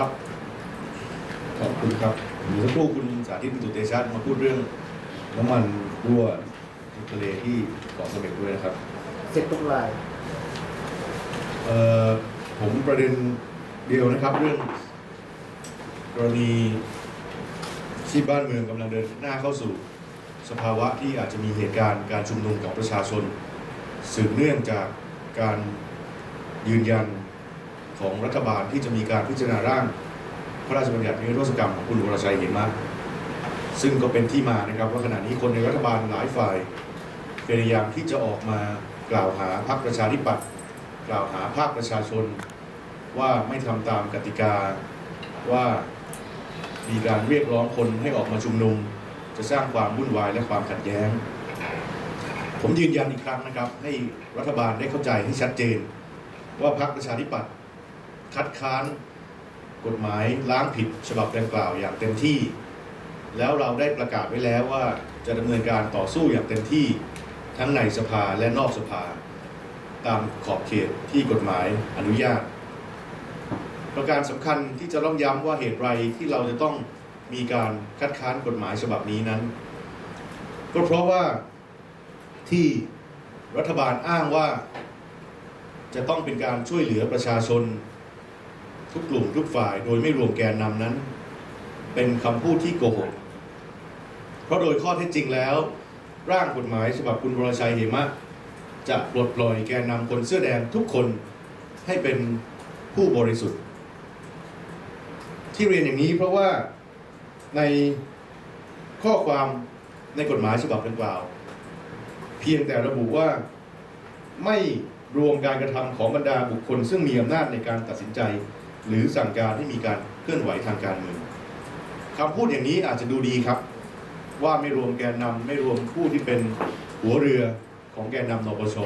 ครับ ขอบคุณครับเดี๋ยวสักครู่คุณสาธิตปิตุเตชะมาพูดเรื่องน้ำมันรั่วในทะเลที่เกาะเสม็ดด้วยนะครับ เสร็จทุกรายเอ่อผมประเด็นเดียวนะครับเรื่องกรณีที่บ้านเมืองกำลังเดินหน้าเข้าสู่สภาวะที่อาจจะมีเหตุการณ์การชุมนุมของประชาชนสืบเนื่องจากการยืนยัน ของรัฐบาลที่จะมีการพิจารณาร่าง พระราชบัญญัตินิรโทษกรรมของคุณวรชัยเหมมาซึ่งก็เป็นที่มานะครับว่าขณะนี้คนในรัฐบาลหลายฝ่ายพยายามที่จะออกมากล่าวหาพรรคประชาธิปัตย์กล่าวหาภาคประชาชนว่าไม่ทำตามกติกาว่ามีการเรียกร้องคนให้ออกมาชุมนุม จะสร้างความวุ่นวายและความขัดแย้ง ผมยืนยันอีกครั้งนะครับ ให้รัฐบาลได้เข้าใจให้ชัดเจน ว่าพรรคประชาธิปัตย์ คัดค้านกฎหมายล้างผิดฉบับดังกล่าวอย่างเต็มที่ แล้วเราได้ประกาศไว้แล้วว่าจะดำเนินการต่อสู้อย่างเต็มที่ทั้งในสภาและนอกสภา ตามขอบเขตที่กฎหมายอนุญาต ประการสำคัญที่จะต้องย้ำว่าเหตุไรที่เราจะต้องมีการคัดค้านกฎหมายฉบับนี้นั้น ก็เพราะว่าที่รัฐบาลอ้างว่าจะต้องเป็นการช่วยเหลือประชาชน ทุกกลุ่มทุกฝ่ายโดยไม่รวมแกนนำนั้น เป็นคำพูดที่โกหก เพราะโดยข้อเท็จจริงแล้ว ร่างกฎหมายฉบับคุณวรชัยเหมะ จะปลดปล่อยแกนนำคนเสื้อแดงทุกคนให้เป็นผู้บริสุทธิ์ ที่เรียนอย่างนี้เพราะว่าในข้อความในกฎหมายฉบับดังกล่าว เพียงแต่ระบุว่าไม่รวมการกระทำของบรรดาบุคคล ซึ่งมีอำนาจในการตัดสินใจ หรือสั่งการให้มีการเคลื่อนไหวทางการเมืองคำพูดอย่างนี้อาจจะดูดีครับ ว่าไม่รวมแกนนำไม่รวมผู้ที่เป็นหัวเรือของแกนนำนปช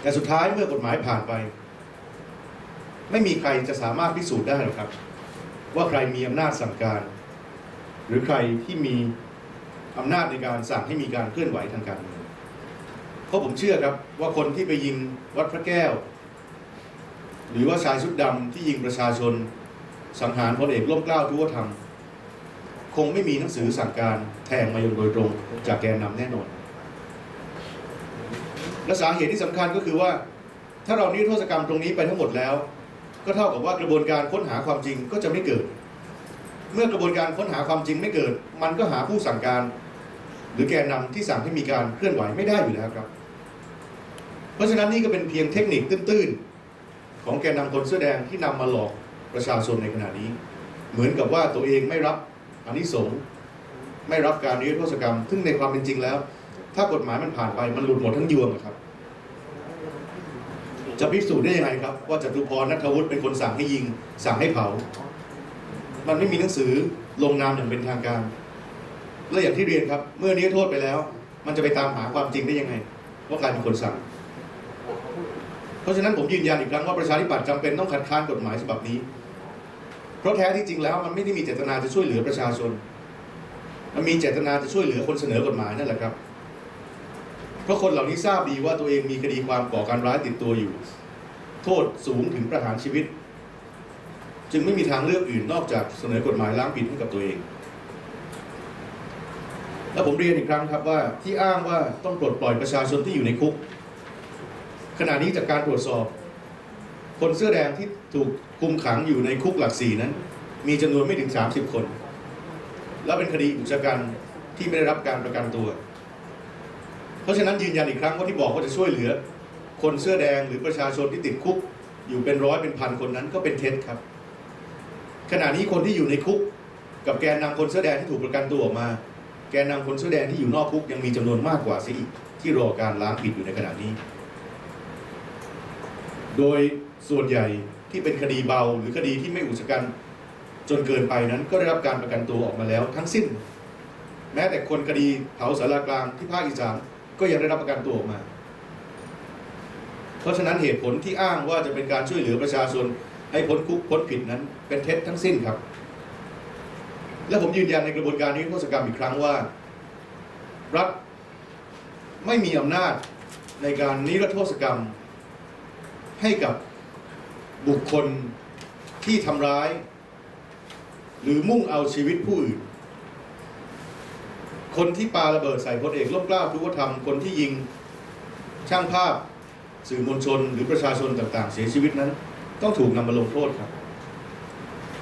แต่สุดท้ายเมื่อกฎหมายผ่านไป ไม่มีใครจะสามารถพิสูจน์ได้หรอกครับ ว่าใครมีอำนาจสั่งการ หรือใครที่มีอำนาจในการสั่งให้มีการเคลื่อนไหวทางการเมืองเพราะผมเชื่อครับว่าคนที่ไปยิงวัดพระแก้ว หรือว่าชายชุดดำที่ยิงประชาชน สังหารพลเอกร่มเกล้าทุกธรรม คงไม่มีหนังสือสั่งการแทงมาโยงโดยตรง จากแกนนำแน่นอน และสาเหตุที่สำคัญก็คือว่า ถ้าเรานิรโทษกรรมตรงนี้ไปทั้งหมดแล้ว ก็เท่ากับว่ากระบวนการค้นหาความจริงก็จะไม่เกิด เมื่อกระบวนการค้นหาความจริงไม่เกิด มันก็หาผู้สั่งการ หรือแกนนำที่สั่งให้มีการเคลื่อนไหวไม่ได้อยู่แล้วครับ เพราะฉะนั้นนี่ก็เป็นเพียงเทคนิคตื้นๆ ของแกนนำคนเสื้อแดงที่นำมาหลอกประชาชนในขณะนี้ เหมือนกับว่าตัวเองไม่รับอานิสงส์ไม่รับการนิรโทษกรรม ซึ่งในความเป็นจริงแล้ว ถ้ากฎหมายมันผ่านไปมันหลุดหมดทั้งยวงครับ จะพิสูจน์ได้ยังไงครับ ว่าจตุพรนัทวุฒิเป็นคนสั่งให้ยิง สั่งให้เผา มันไม่มีหนังสือลงนามอย่างเป็นทางการ และอย่างที่เรียนครับ เมื่อนี้โทษไปแล้ว มันจะไปตามหาความจริงได้ยังไง ว่าใครเป็นคนสั่ง เพราะฉะนั้นผมยืนยันอีกครั้งว่าประชาธิปัตย์จำเป็นต้องคัดค้านกฎหมายฉบับนี้ เพราะแท้ที่จริงแล้วมันไม่ได้มีเจตนาจะช่วยเหลือประชาชน มันมีเจตนาจะช่วยเหลือคนเสนอกฎหมายนั่นแหละครับ เพราะคนเหล่านี้ทราบดีว่าตัวเองมีคดีความก่อการร้ายติดตัวอยู่ โทษสูงถึงประหารชีวิต จึงไม่มีทางเลือกอื่นนอกจากเสนอกฎหมายล้างผิดให้กับตัวเอง แล้วผมเรียนอีกครั้งครับว่าที่อ้างว่าต้องปลดปล่อยประชาชนที่อยู่ในคุก ขณะนี้จากการตรวจสอบ คนเสื้อแดงที่ถูกคุมขังอยู่ในคุกหลักสี่นั้น มีจำนวนไม่ถึง 30 คน และเป็นคดีอุกชะกันที่ไม่ได้รับการประกันตัว เพราะฉะนั้นยืนยันอีกครั้งว่าที่บอกว่าจะช่วยเหลือ คนเสื้อแดงหรือประชาชนที่ติดคุก อยู่เป็นร้อยเป็นพันคนนั้นก็เป็นเท็จครับ ขณะนี้คนที่อยู่ในคุก กับแกนนำคนเสื้อแดงที่ถูกประกันตัวออกมา แกนนำคนเสื้อแดงที่อยู่นอกคุกยังมีจำนวนมากกว่าซิอีกที่รอการล้างผิดอยู่ในขณะนี้ โดยส่วนใหญ่ที่เป็นคดีเบาหรือคดีที่ไม่อุกชะกันจนเกินไปนั้นก็ได้รับการประกันตัวออกมาแล้วทั้งสิ้น แม้แต่คนคดีเผาสารากลางที่ภาคอีสานก็ยังได้รับประกันตัวออกมา เพราะฉะนั้นเหตุผลที่อ้างว่าจะเป็นการช่วยเหลือประชาชนให้พ้นคุกพ้นผิดนั้น เป็นเท็จทั้งสิ้นครับ และผมยืนยันในกระบวนการนิรโทษกรรมอีกครั้งว่า รัฐไม่มีอำนาจในการนิรโทษกรรม ให้กับบุคคลที่ทำร้าย หรือมุ่งเอาชีวิตผู้อื่น คนที่ปาระเบิดใส่พลเอกล่มเกล้าทุกธรรมคนที่ยิงช่างภาพสื่อมวลชนหรือประชาชนต่างๆ เสียชีวิตนั้น ต้องถูกนำมาลงโทษครับ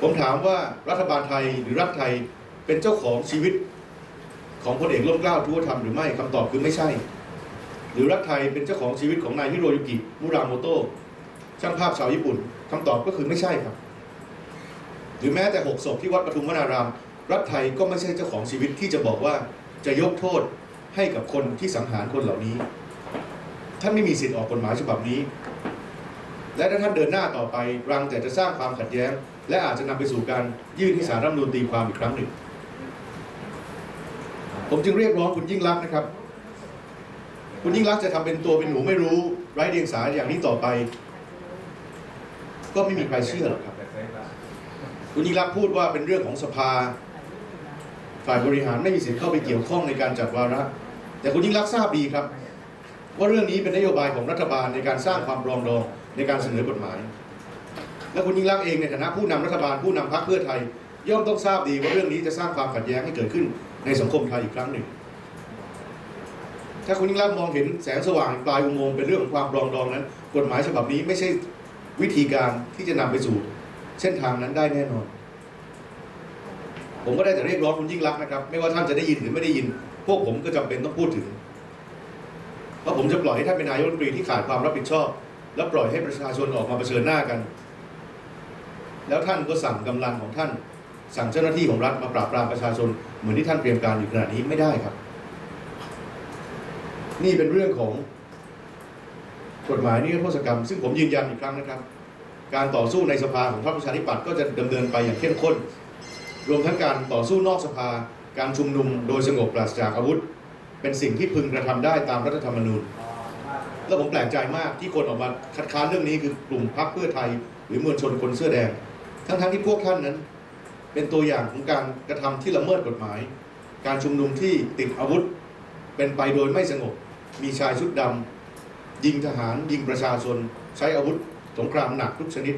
ผมถามว่ารัฐบาลไทยหรือรัฐไทยเป็นเจ้าของชีวิตของพลเอกล่มเกล้าทุกธรรมหรือไม่คำตอบคือไม่ใช่ หรือรัฐไทยเป็นเจ้าของชีวิตของนายฮิโรยุกิมุราโมโตะช่างภาพชาวญี่ปุ่นคำตอบก็คือไม่ใช่ครับ หรือแม้แต่หกศพที่วัดปทุมวนาราม รัฐไทยก็ไม่ใช่เจ้าของชีวิตที่จะบอกว่าจะยกโทษให้กับคนที่สังหารคนเหล่านี้ ท่านไม่มีสิทธิ์ออกกฎหมายฉบับนี้ และถ้าท่านเดินหน้าต่อไปรังแต่จะสร้างความขัดแย้ง และอาจจะนำไปสู่การยื่นที่ศาลรัฐธรรมนูญตีความอีกครั้งหนึ่ง ผมจึงเรียกร้องคุณยิ่งรักนะครับ คุณยิ่งรักจะทำเป็นตัวเป็นหนูไม่รู้ไร้เดียงสาอย่างนี้ต่อไป ก็ไม่มีใครเชื่อหรอกครับ คุณยิ่งรักพูดว่าเป็นเรื่องของสภา ฝ่ายบริหารไม่มีสิทธิ์เข้าไปเกี่ยวข้องในการจัดวาระ แต่คุณยิ่งรักทราบดีครับ ว่าเรื่องนี้เป็นนโยบายของรัฐบาลในการสร้างความรองดองในการเสนอกฎหมาย และคุณยิ่งรักเองในฐานะผู้นำรัฐบาลผู้นำพรรคเพื่อไทย ย่อมต้องทราบดีว่าเรื่องนี้จะสร้างความขัดแย้งให้เกิดขึ้นในสังคมไทยอีกครั้งหนึ่ง ถ้าคุณยิ่งรักมองเห็นแสงสว่างปลายอุโมงค์เป็นเรื่องของความปรองดองนั้น กฎหมายฉบับนี้ไม่ใช่วิธีการที่จะนำไปสู่เส้นทางนั้นได้แน่นอน ผมก็ได้แต่เรียกร้องคุณยิ่งรักนะครับ ไม่ว่าท่านจะได้ยินหรือไม่ได้ยิน พวกผมก็จำเป็นต้องพูดถึง เพราะผมจะปล่อยให้ท่านเป็นนายกรัฐมนตรีที่ขาดความรับผิดชอบ และปล่อยให้ประชาชนออกมาเผชิญหน้ากัน แล้วท่านก็สั่งกำลังของท่าน สั่งเจ้าหน้าที่ของรัฐมาปราบปรามประชาชนเหมือนที่ท่านเตรียมการอยู่ขณะนี้ไม่ได้ครับ นี่เป็นเรื่องของกฎหมายนิรโทษกรรม ซึ่งผมยืนยันอีกครั้งนะครับ การต่อสู้ในสภาของพรรคประชาธิปัตย์ก็จะดำเนินไปอย่างเข้มข้น รวมทั้งการต่อสู้นอกสภา การชุมนุมโดยสงบปราศจากอาวุธ เป็นสิ่งที่พึงกระทำได้ตามรัฐธรรมนูญ แล้วผมแปลกใจมากที่คนออกมาคัดค้านเรื่องนี้คือกลุ่มพรรคเพื่อไทย หรือมวลชนคนเสื้อแดง ทั้งๆที่พวกท่านนั้น เป็นตัวอย่างของการกระทำที่ละเมิดกฎหมาย การชุมนุมที่ติดอาวุธ เป็นไปโดยไม่สงบ มีชายชุดดำยิงทหารยิงประชาชน ใช้อาวุธสงครามหนักทุกชนิด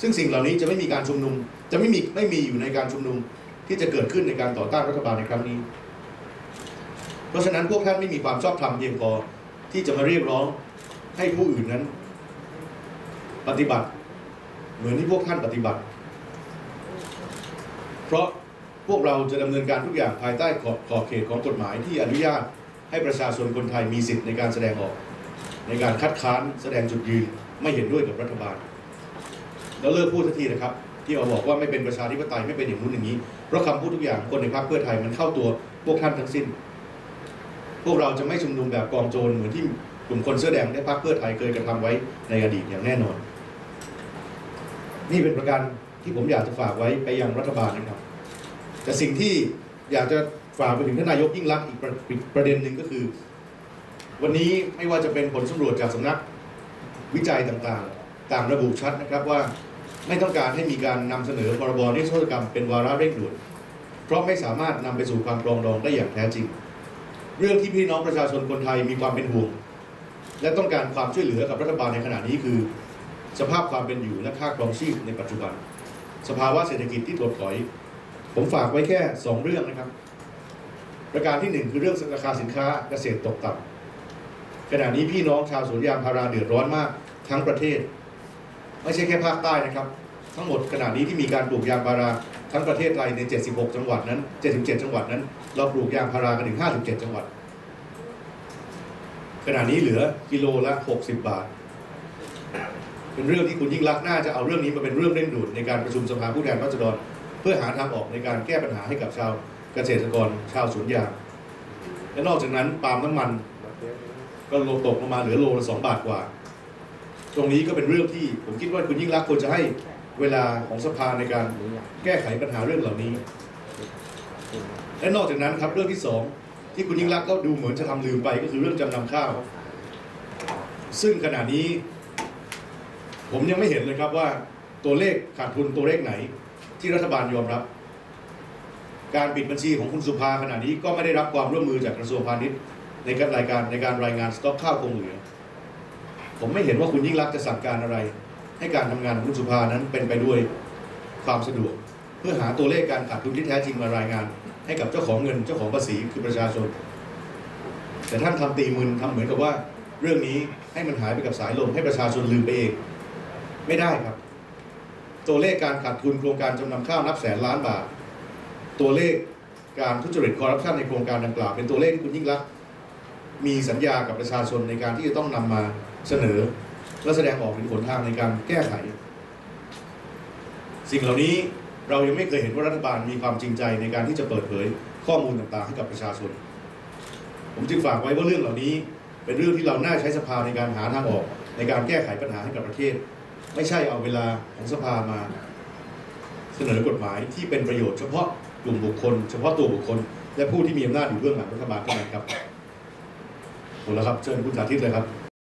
ซึ่งสิ่งเหล่านี้จะไม่มีการชุมนุม จะไม่มีไม่มีอยู่ในการชุมนุมที่จะเกิดขึ้นในการต่อต้านรัฐบาลในครั้งนี้ เพราะฉะนั้นพวกท่านไม่มีความชอบธรรมเพียงพอที่จะมาเรียกร้องให้ผู้อื่นนั้น ปฏิบัติ เหมือนที่พวกท่านปฏิบัติ เพราะพวกเราจะดำเนินการทุกอย่างภายใต้ขอบขอบเขตของกฎหมายที่อนุญาต ให้ประชาชนคนไทยมีสิทธิ์ในการแสดงออก ในการคัดค้านแสดงจุดยืนไม่เห็นด้วยกับรัฐบาล แล้วเลิกพูดสักทีนะครับ ที่เอาบอกว่าไม่เป็นประชาธิปไตยไม่เป็นอย่างนู้นอย่างนี้ เพราะคำพูดทุกอย่างคนในพรรคเพื่อไทยมันเข้าตัวพวกท่านทั้งสิ้น พวกเราจะไม่ชุมนุมแบบกองโจรเหมือนที่กลุ่มคนเสื้อแดงในพรรคเพื่อไทยเคยกระทำไว้ในอดีตอย่างแน่นอน นี่เป็นประการที่ผมอยากจะฝากไว้ไปยังรัฐบาลนะครับ แต่สิ่งที่อยากจะ ฝากไปถึงท่านนายกยิ่งรักษณ์อีกประอีกประเด็นหนึ่งก็คือ วันนี้ไม่ว่าจะเป็นผลสำรวจจากสำนักวิจัยต่างๆ ต่างระบุชัดนะครับว่าไม่ต้องการให้มีการนำเสนอพรบนิรโทษกรรมเป็นวาระเร่งด่วน เพราะไม่สามารถนำไปสู่ความปรองดองได้อย่างแท้จริง เรื่องที่พี่น้องประชาชนคนไทยมีความเป็นห่วง และต้องการความช่วยเหลือกับรัฐบาลในขณะนี้คือ สภาพความเป็นอยู่และค่าครองชีพในปัจจุบัน สภาวะเศรษฐกิจที่ถดถอย ผมฝากไว้แค่ 2 เรื่องนะครับ ประการที่ 1 คือเรื่องราคาสินค้าเกษตรตกต่ำขณะนี้พี่น้องชาวสวนยางพาราเดือดร้อนมากทั้งประเทศ ไม่ใช่แค่ภาคใต้นะครับ ทั้งหมดขณะนี้ที่มีการปลูกยางพาราทั้งประเทศไทยใน 76 จังหวัดนั้น 77 จังหวัดนั้น เราปลูกยางพารากันถึง 57 จังหวัด ขณะนี้เหลือกิโลละ 60 บาท เป็นเรื่องที่คุณยิ่งรักน่าจะเอาเรื่องนี้มาเป็นเรื่องเร่งด่วนในการประชุมสภาผู้แทนราษฎร เพื่อหาทางออกในการแก้ปัญหาให้กับชาว เกษตรกรชาวสวนยางและนอกจากนั้นปาล์มน้ำมันก็ลดตกลงมาเหลือโลละสองบาทกว่า ตรงนี้ก็เป็นเรื่องที่ผมคิดว่าคุณยิ่งรักษณ์ควรจะให้เวลาของสภาในการแก้ไขปัญหาเรื่องเหล่านี้ และนอกจากนั้นครับเรื่องที่สองที่คุณยิ่งรักษณ์ก็ดูเหมือนจะทำลืมไปก็คือเรื่องจำนำข้าว ซึ่งขณะนี้ ผมยังไม่เห็นเลยครับว่าตัวเลขขาดทุนตัวเลขไหนที่รัฐบาลยอมรับ การปิดบัญชีของคุณสุภาขณะนี้ก็ไม่ได้รับความร่วมมือจากกระทรวงพาณิชย์ในการรายการในการรายงานสต็อกข้าวคงเหลือ ผมไม่เห็นว่าคุณยิ่งรักจะสั่งการอะไร ให้การทำงานของคุณสุภานั้นเป็นไปด้วยความสะดวก เพื่อหาตัวเลขการขาดทุนที่แท้จริงมารายงาน ให้กับเจ้าของเงินเจ้าของภาษีคือประชาชน แต่ท่านทำตีมืนทำเหมือนกับว่า เรื่องนี้ให้มันหายไปกับสายลมให้ประชาชนลืมไปเอง ไม่ได้ครับ ตัวเลขการขาดทุนโครงการจำนำข้าวนับแสนล้านบาท ตัวเลขการทุจริตคอร์รัปชันในโครงการดังกล่าวเป็นตัวเลขที่คุณยิ่งรักษณ์มีสัญญากับประชาชนในการที่จะต้องนำมาเสนอ และแสดงออกถึงหนทางในการแก้ไข สิ่งเหล่านี้เรายังไม่เคยเห็นว่ารัฐบาลมีความจริงใจในการที่จะเปิดเผยข้อมูลต่างๆ ให้กับประชาชน ผมจึงฝากไว้ว่าเรื่องเหล่านี้ เป็นเรื่องที่เราน่าใช้สภาในการหาทางออก ในการแก้ไขปัญหาให้กับประเทศ ไม่ใช่เอาเวลาของสภามา เสนอกฎหมายที่เป็นประโยชน์เฉพาะ กลุ่มบุคคล เฉพาะตัวบุคคล และผู้ที่มีอำนาจอยู่เบื้องหลังรัฐบาลเท่านั้นครับหมดแล้วครับเชิญคุณสาธิตเลยครับ